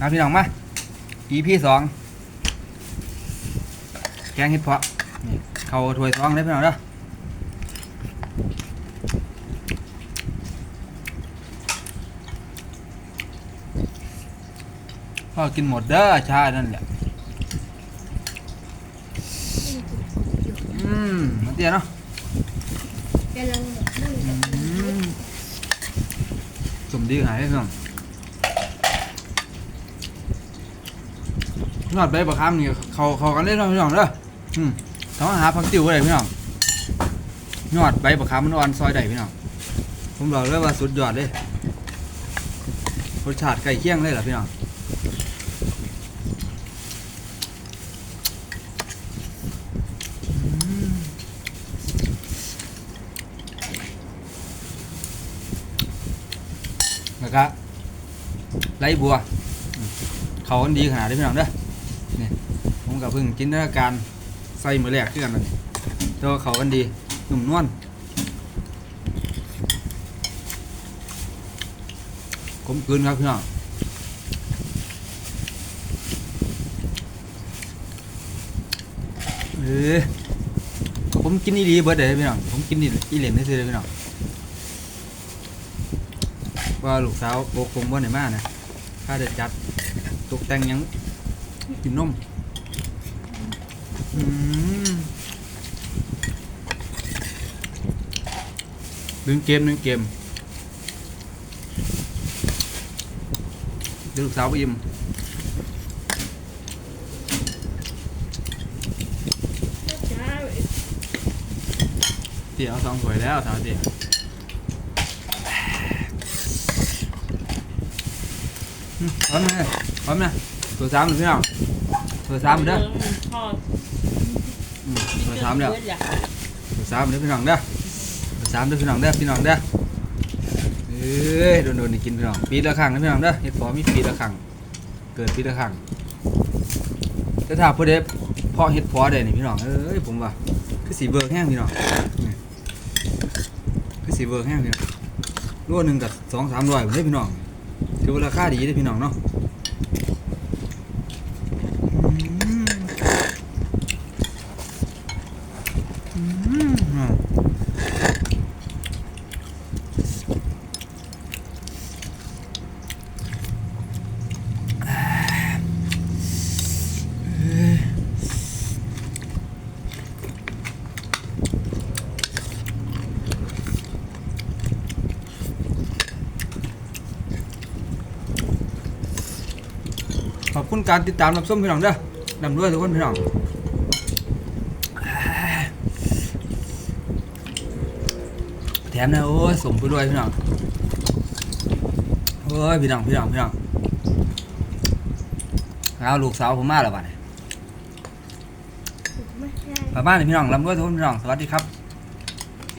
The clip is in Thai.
มาพี่น้องมา EP สองแกงเห็ดเพาะนี่เขาถ้วยซองเลยพี่น้องเด้อพ่อกินหมดเด้อชานั่นแหละอืมมาเตี้ยเนาะกำลังแบบนั่งอืมสมดีหายพี่น้อง ยอดใบประคำนี่เขาเขากันเล่นเนาะพี่น้องเด้ออืมต้องหาผักติ๋วอะไรพี่น้องยอดใบประคำมันอ่อนซอยใดพี่น้องผมบอกเลยว่าสุดยอดเลยรสชาติใกล้เคี่ยงเลยเหรอพี่น้องอืมแล้วก็ไรบัว เขากันดีขนาดนี้พี่น้องเด้อ นี่ผมกับพิ่งจินตนาการใส่มือแรกขึ้นกันนั่นต่ว่าเขากันดีหนุ่มนวลกลมกลืนครับพี่น้องเออผมกินอีดีเบิร์ดเลยพี่น้องผมกินอีอีเหรียญได้ซื้อเลยพี่น้องว่าลูกสาวโบกผมว่าไหนมานะข้าเด็ดจัดตกแต่งยัง กินนมอืมเกมเล่นเกมเดี๋ยวลูกสาวไปยิมเตี๋ยวสองถ้วยแล้วสาวเตี๋ยพร้อมนะพร้อมนะ ตัวสามเลยพี่น้อตัวสามเด้อพ่ออืมตัวสามแล้วเบอยากตัวสามเด้อพี่น้องเด้อตัวสามเด้อพี่น้องเด้อพี่น้องเด้อเอ้ยโดนๆนี่กินพี่น้องปีละครั้งนะพี่น้องเด้อเห็ดฟอมีปีละครั้งเกิดปีละครั้งแต่ถ้าเพื่อได้เพาะเห็ดฟอได้นี่พี่น้องเอ้ยผมว่าคือสีเบิร์กแห้งพี่น้องคือสีเบิร์กแห้งพี่น้องรัวหนึ่งกับสองสามร้อยผมได้พี่น้องถือว่าราคาดีได้พี่น้องเนาะ ขอบคุณการติดตามรับชมพี่น้องเด้อดำด้วยทุกคนพี่น้องแถมนะโอ้ยสมไปด้วยพี่น้องโอ้ยพี่น้องพี่น้องพี่น้องเอาลูกสาวผมมาแล้วบัดนี้ไม่ใช่ประมาณนี้พี่น้องลำด้วยทุกคนพี่น้องสวัสดีครับ